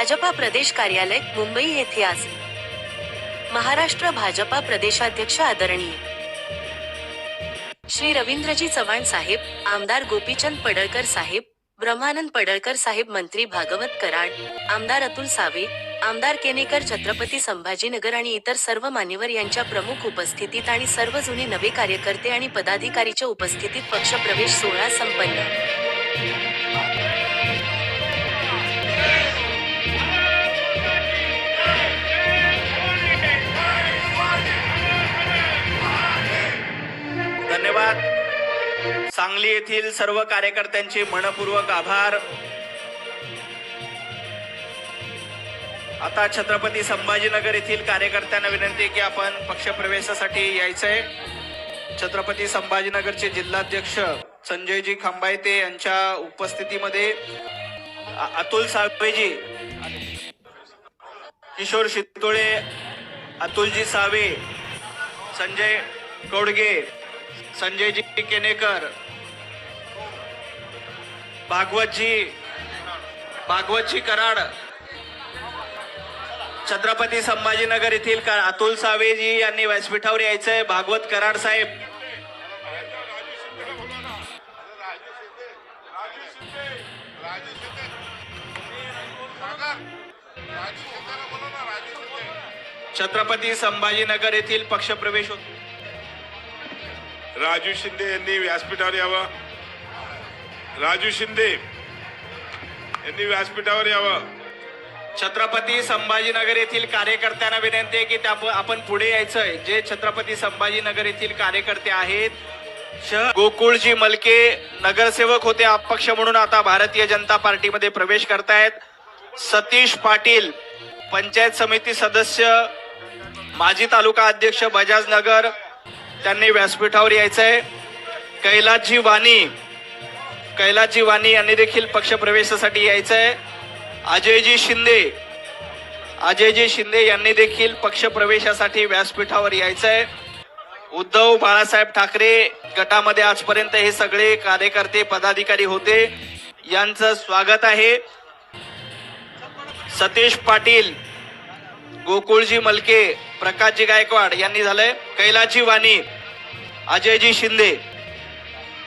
भाजपा प्रदेश कार्यालय मुंबई येथे आज. महाराष्ट्र भाजपा प्रदेशाध्यक्ष आदरणीय. श्री रवींद्रजी चव्हाण साहेब आमदार गोपीचंद पडळकर साहेब ब्रह्मानंद पडळकर साहेब मंत्री भागवत कराड आमदार अतुल सावे आमदार केनेकर छत्रपती संभाजीनगर आणि इतर सर्व मान्यवर यांच्या प्रमुख उपस्थितीत आणि सर्व जुने नवे कार्यकर्ते आणि पदाधिकारीच्या उपस्थितीत पक्षप्रवेश सोहळा संपन्न. सांगली येथील सर्व कार्यकर्त्यांचे मनपूर्वक आभार. आता छत्रपती संभाजीनगर येथील कार्यकर्त्यांना विनंती की आपण पक्षप्रवेशासाठी यायचंय. छत्रपती संभाजीनगरचे जिल्हाध्यक्ष संजयजी खंबायते यांच्या उपस्थितीमध्ये अतुल सावेजी किशोर शितोळे अतुलजी सावे संजय कोडगे संजयजी केनेकर भागवतजी भागवतजी कराड. छत्रपती संभाजीनगर येथील अतुल सावेजी यांनी व्यासपीठावर यायचंय. भागवत कराड साहेब. छत्रपती संभाजीनगर येथील पक्षप्रवेश होतो. राजू शिंदे यांनी व्यासपीठावर यावं. राजू शिंदे यांनी व्यासपीठावर यावं. छत्रपती संभाजीनगर येथील कार्यकर्त्यांना विनंती आहे की त्या आपण पुढे यायचंय. जे छत्रपती संभाजीनगर येथील कार्यकर्ते आहेत शहर गोकुळजी मलके नगरसेवक होते अपक्ष म्हणून आता भारतीय जनता पार्टीमध्ये प्रवेश करतायत. सतीश पाटील पंचायत समिती सदस्य माजी तालुका अध्यक्ष बजाज नगर त्यांनी व्यासपीठावर यायचंय. कैलासजी वाणी कैलासजी वाणी यांनी देखील पक्षप्रवेशासाठी यायचं आहे अजयजी शिंदे अजयजी शिंदे यांनी देखील पक्षप्रवेशासाठी व्यासपीठावर यायचं आहे उद्धव बाळासाहेब ठाकरे गटामध्ये आजपर्यंत हे सगळे कार्यकर्ते पदाधिकारी होते. यांचं स्वागत आहे. सतीश पाटील गोकुळजी मलके प्रकाशजी गायकवाड यांनी झालंय. कैलासजी वाणी अजयजी शिंदे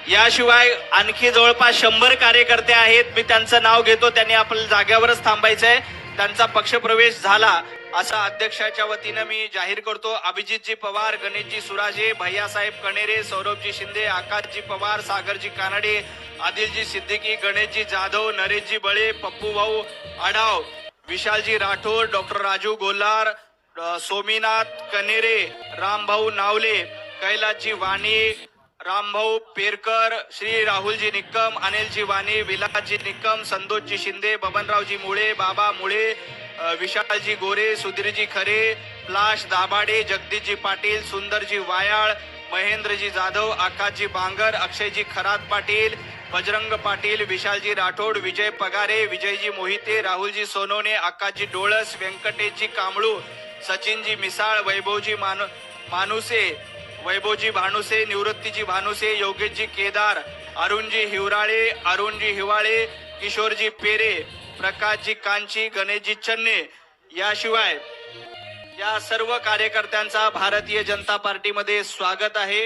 याशिवाय आणखी जवळपास शंभर कार्यकर्ते आहेत. मी त्यांचं नाव घेतो. त्यांनी आपल्या जागेवरच थांबायचंय. त्यांचा पक्षप्रवेश झाला असं अध्यक्षाच्या वतीनं मी जाहीर करतो. अभिजितजी पवार गणेशजी सुराजे भैयासाहेब कणेरे सौरभजी शिंदे आकाशजी पवार सागरजी कानडे आदिलजी सिद्दीकी गणेशजी जाधव नरेशजी बळे पप्पू भाऊ आढाव विशालजी राठोड डॉक्टर राजू गोल्हार सोमीनाथ कनेरे रामभाऊ नावले कैलासजी वाणी रामभाऊ पेरकर श्री राहुलजी निक्कम अनिलजी वाणी विलासजी निक्कम संतोषजी शिंदे बबनरावजी मुळे बाबा मुळे विशालजी गोरे सुधीरजी खरे प्लाश दाभाडे जगदीशजी पाटील सुंदरजी वायाळ महेंद्रजी जाधव आकाशजी बांगर अक्षयजी खरात पाटील बजरंग पाटील विशालजी राठोड विजय पगारे विजयजी मोहिते राहुलजी सोनवणे आकाशजी डोळस व्यंकटेशजी कांबळू सचिनजी मिसाळ वैभवजी मानु मानुसे वैभवजी भानुसे निवृत्तीजी भानुसे योगेशजी केदार अरुणजी हिवराळे अरुणजी हिवाळे किशोरजी पेरे प्रकाशजी कांची गणेशजी चन्ने याशिवाय या सर्व कार्यकर्त्यांचा भारतीय जनता पार्टीमध्ये स्वागत आहे.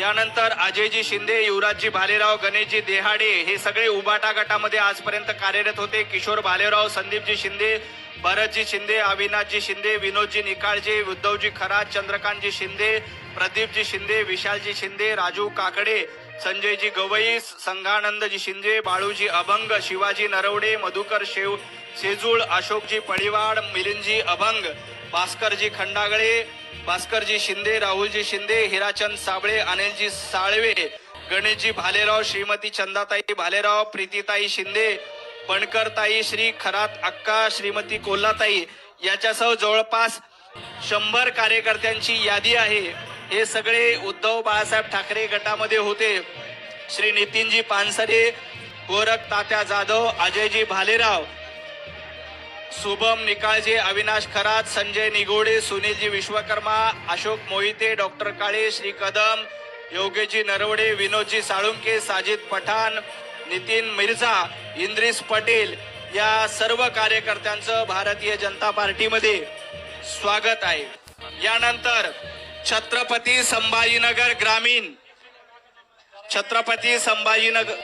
यानंतर अजयजी शिंदे युवराजजी भालेराव गणेशजी देहाडे हे सगळे उबाटा गटामध्ये आजपर्यंत कार्यरत होते. किशोर भालेराव संदीपजी शिंदे भरतजी शिंदे अविनाशजी शिंदे विनोदजी निकाळजी उद्धवजी खरात चंद्रकांतजी शिंदे प्रदीपजी शिंदे विशालजी शिंदे राजू काकडे संजयजी गवई संघानंदजी शिंदे बाळूजी अभंग शिवाजी नरवडे मधुकर शेव शेजूळ अशोकजी पळीवाड मिलिंदजी अभंग भास्करजी खंडागळे भास्करजी शिंदे राहुलजी शिंदे हिराचंद साबळे अनिलजी साळवे गणेशजी भालेराव श्रीमती चंदाताई भालेराव प्रीतीताई शिंदे पणकरताई श्री खरात अक्का श्रीमती कोल्हाताई याच्यासह जवळपास शंभर कार्यकर्त्यांची यादी आहे. हे सगळे उद्धव बाळासाहेब ठाकरे गटामध्ये होते. श्री नितीनजी पानसरे गोरख तात्या जाधव अजयजी भालेराव शुभम निकाळजे अविनाश खरात संजय निगोडे सुनीलजी विश्वकर्मा अशोक मोहिते डॉक्टर काळे श्री कदम योगेजी नरवडे विनोदजी साळुंके साजिद पठाण नितीन मिर्झा इंद्रिस पटेल या सर्व कार्यकर्त्यांचं भारतीय जनता पार्टीमध्ये स्वागत आहे. यानंतर छत्रपती संभाजीनगर ग्रामीण छत्रपती संभाजीनगर